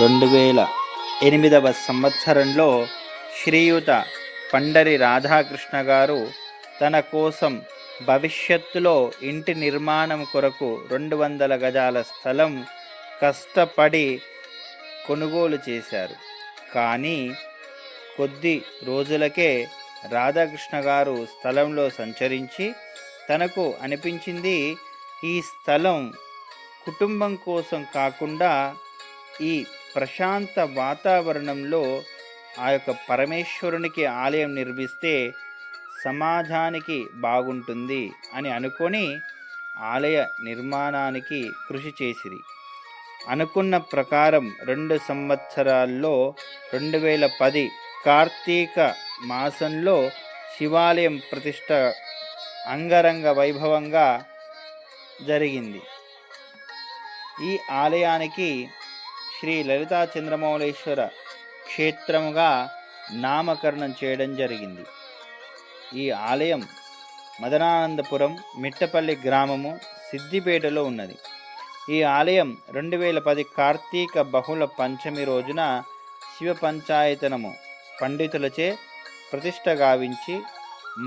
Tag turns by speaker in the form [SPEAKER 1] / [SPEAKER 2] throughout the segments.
[SPEAKER 1] రెండు వేల ఎనిమిదవ సంవత్సరంలో శ్రీయుత పండరి రాధాకృష్ణ గారు తన కోసం భవిష్యత్తులో ఇంటి నిర్మాణం కొరకు రెండు వందల గజాల స్థలం కష్టపడి కొనుగోలు చేశారు. కానీ కొద్ది రోజులకే రాధాకృష్ణ గారు స్థలంలో సంచరించి తనకు అనిపించింది ఈ స్థలం కుటుంబం కోసం కాకుండా ఈ ప్రశాంత వాతావరణంలో ఆ యొక్క పరమేశ్వరునికి ఆలయం నిర్మిస్తే సమాజానికి బాగుంటుంది అని అనుకొని ఆలయ నిర్మాణానికి కృషి చేసిరి. అనుకున్న ప్రకారం రెండు సంవత్సరాల్లో రెండు వేల పది కార్తీక మాసంలో శివాలయం ప్రతిష్ట అంగరంగ వైభవంగా జరిగింది. ఈ ఆలయానికి శ్రీ లలితా చంద్రమౌళేశ్వర క్షేత్రముగా నామకరణం చేయడం జరిగింది. ఈ ఆలయం మదనానందపురం మిట్టపల్లి గ్రామము సిద్దిపేటలో ఉన్నది. ఈ ఆలయం రెండు వేల పది కార్తీక బహుళ పంచమి రోజున శివ పంచాయతనము పండితులచే ప్రతిష్ట గావించి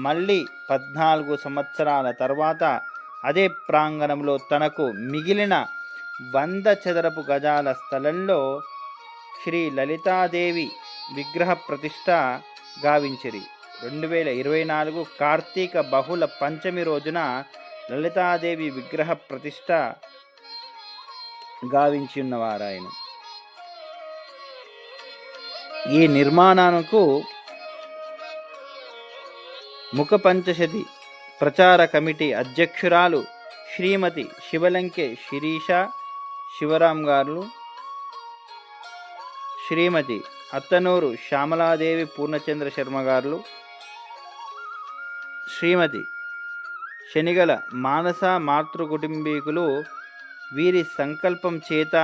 [SPEAKER 1] మళ్ళీ పద్నాలుగు సంవత్సరాల తర్వాత అదే ప్రాంగణంలో తనకు మిగిలిన వంద చదరపు గజాల స్థలంలో శ్రీ లలితాదేవి విగ్రహ ప్రతిష్ట గావించిరి. రెండు వేల ఇరవై నాలుగు కార్తీక బహుళ పంచమి రోజున లలితాదేవి విగ్రహ ప్రతిష్ట గావించి ఉన్నవారాయన ఈ నిర్మాణానికి ముఖ పంచశతి ప్రచార కమిటీ అధ్యక్షురాలు శ్రీమతి శివలంకే శిరీష శివరాం గారు శ్రీమతి అత్తనూరు శ్యామలాదేవి పూర్ణచంద్ర శర్మ గారు శ్రీమతి శనిగల మానస మాతృ కుటుంబీకులు వీరి సంకల్పం చేత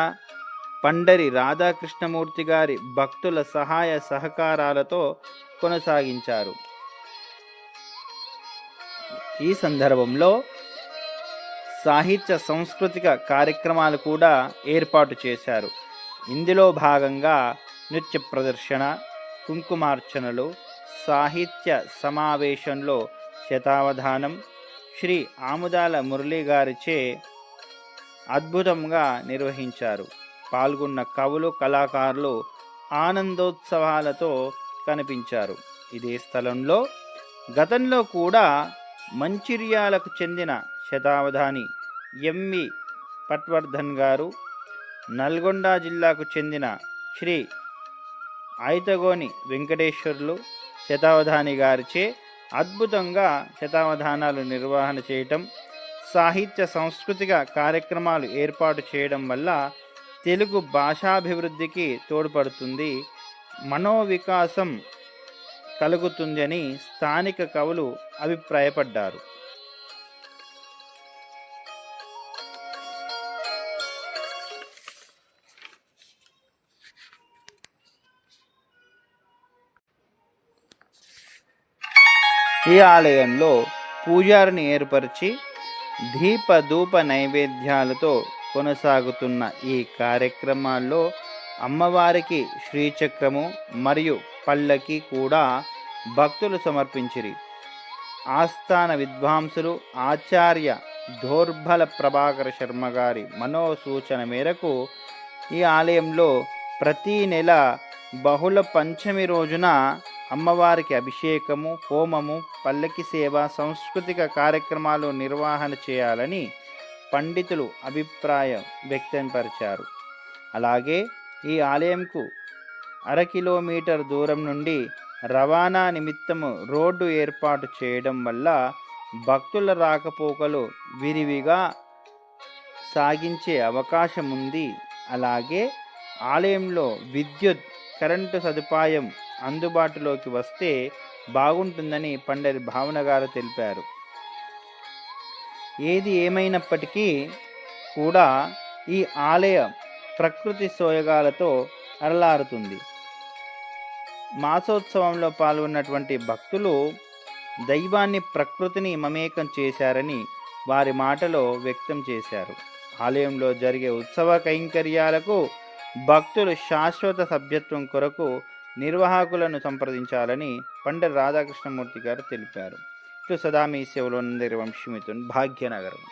[SPEAKER 1] పండరి రాధాకృష్ణమూర్తి గారి భక్తుల సహాయ సహకారాలతో కొనసాగించారు. ఈ సందర్భంలో సాహిత్య సాంస్కృతిక కార్యక్రమాలు కూడా ఏర్పాటు చేశారు. ఇందులో భాగంగా నృత్య ప్రదర్శన కుంకుమార్చనలు సాహిత్య సమావేశంలో శతావధానం శ్రీ ఆముదాల మురళీ గారిచే అద్భుతంగా నిర్వహించారు. పాల్గొన్న కవులు కళాకారులు ఆనందోత్సవాలతో కనిపించారు. ఇదే స్థలంలో గతంలో కూడా మంచిర్యాలకు చెందిన శతావధాని ఎంవి పట్వర్ధన్ గారు నల్గొండ జిల్లాకు చెందిన శ్రీ ఐతగోని వెంకటేశ్వర్లు శతావధాని గారిచే అద్భుతంగా శతావధానాలు నిర్వహణ చేయటం సాహిత్య సాంస్కృతిక కార్యక్రమాలు ఏర్పాటు చేయడం వల్ల తెలుగు భాషాభివృద్ధికి తోడ్పడుతుంది మనోవికాసం కలుగుతుందని స్థానిక కవులు అభిప్రాయపడ్డారు. ఈ ఆలయంలో పూజారిని ఏర్పరిచి దీప ధూప నైవేద్యాలతో కొనసాగుతున్న ఈ కార్యక్రమాల్లో అమ్మవారికి శ్రీచక్రము మరియు పల్లకి కూడా భక్తులు సమర్పించిరి. ఆస్థాన విద్వాంసులు ఆచార్య దోర్బల ప్రభాకర శర్మ గారి మనోసూచన మేరకు ఈ ఆలయంలో ప్రతీ నెల బహుళ పంచమి రోజున అమ్మవారికి అభిషేకము హోమము పల్లకి సేవ సాంస్కృతిక కార్యక్రమాలు నిర్వహణ చేయాలని పండితులు అభిప్రాయం వ్యక్తపరిచారు. అలాగే ఈ ఆలయంకు అర కిలోమీటర్ దూరం నుండి రవాణా నిమిత్తము రోడ్డు ఏర్పాటు చేయడం వల్ల భక్తుల రాకపోకలు విరివిగా సాగించే అవకాశం ఉంది అలాగే ఆలయంలో విద్యుత్ కరెంటు సదుపాయం అందుబాటులోకి వస్తే బాగుంటుందని పండరి భావన గారు తెలిపారు. ఏది ఏమైనప్పటికీ కూడా ఈ ఆలయ ప్రకృతి సోయగాలతో అరలారుతుంది. మాసోత్సవంలో పాల్గొన్నటువంటి భక్తులు దైవాన్ని ప్రకృతిని మమేకం చేశారని వారి మాటలో వ్యక్తం చేశారు. ఆలయంలో జరిగే ఉత్సవ కైంకర్యాలకు భక్తులు శాశ్వత సభ్యత్వం కొరకు నిర్వాహకులను సంప్రదించాలని పండ రాధాకృష్ణమూర్తి గారు తెలిపారు. ఇటు సదా మీ సేవలో వంశమితున్ భాగ్యనగరం.